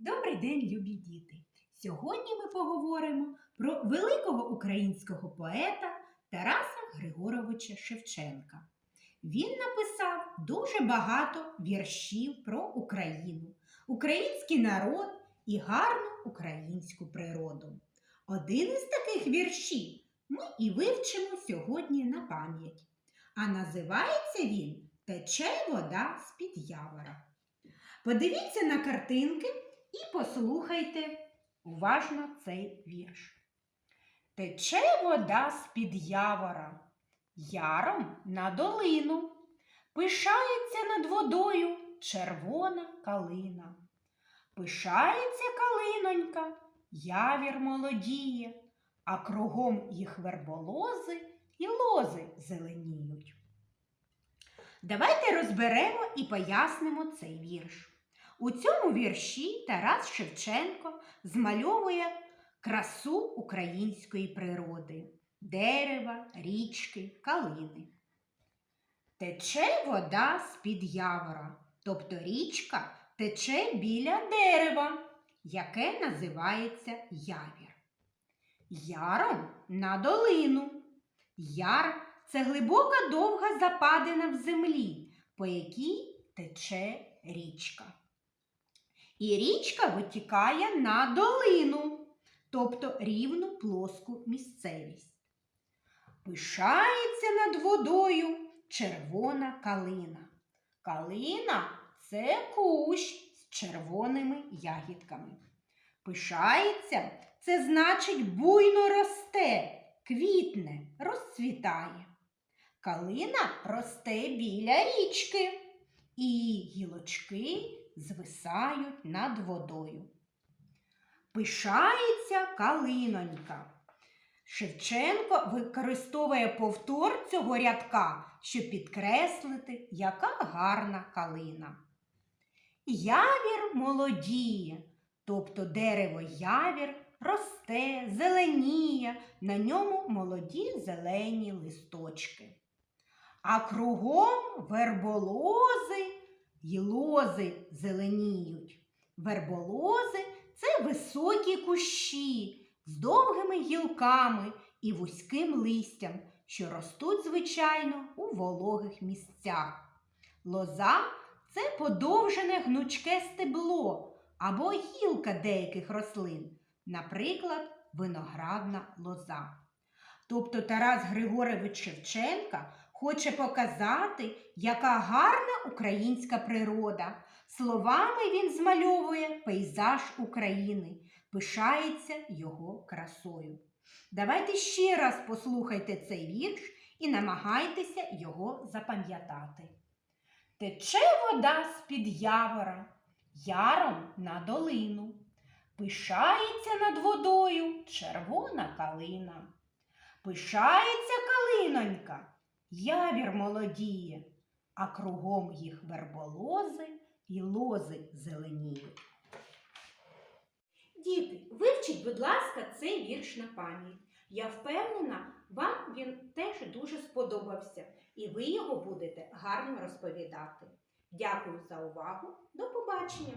Добрий день, любі діти! Сьогодні ми поговоримо про великого українського поета Тараса Григоровича Шевченка. Він написав дуже багато віршів про Україну, український народ і гарну українську природу. Один із таких віршів ми і вивчимо сьогодні на пам'ять. А називається він Тече вода з-під явора. Подивіться на картинки і послухайте уважно цей вірш. Тече вода з-під явора, яром на долину, пишається над водою червона калина. Пишається калинонька, явір молодіє, а кругом їх верболози і лози зеленіють. Давайте розберемо і пояснимо цей вірш. У цьому вірші Тарас Шевченко змальовує красу української природи дерева, річки, калини. Тече вода з-під явора, тобто річка тече біля дерева, яке називається явір. Яром на долину. Яр це глибока довга западина в землі, по якій тече річка. І річка витікає на долину, тобто рівну плоску місцевість. Пишається над водою червона калина. Калина це кущ з червоними ягідками. Пишається це значить буйно росте, квітне, розцвітає. Калина росте біля річки, і гілочки звисають над водою. Пишається калинонька. Шевченко використовує повтор цього рядка, щоб підкреслити, яка гарна калина. Явір молодіє, тобто дерево явір росте, зеленіє, на ньому молоді зелені листочки. А кругом верболози й лози зеленіють. Верболози це високі кущі з довгими гілками і вузьким листям, що ростуть, звичайно, у вологих місцях. Лоза це подовжене гнучке стебло або гілка деяких рослин, наприклад, виноградна лоза. Тобто Тарас Григорович Шевченка хоче показати, яка гарна українська природа. Словами він змальовує пейзаж України, пишається його красою. Давайте ще раз послухайте цей вірш і намагайтеся його запам'ятати. Тече вода з-під явора, яром на долину. Пишається над водою червона калина. Пишається калинонька, явір молодіє, а кругом їх верболози і лози зеленіють. Діти, вивчіть, будь ласка, цей вірш на пам'ять. Я впевнена, вам він теж дуже сподобався, і ви його будете гарно розповідати. Дякую за увагу. До побачення!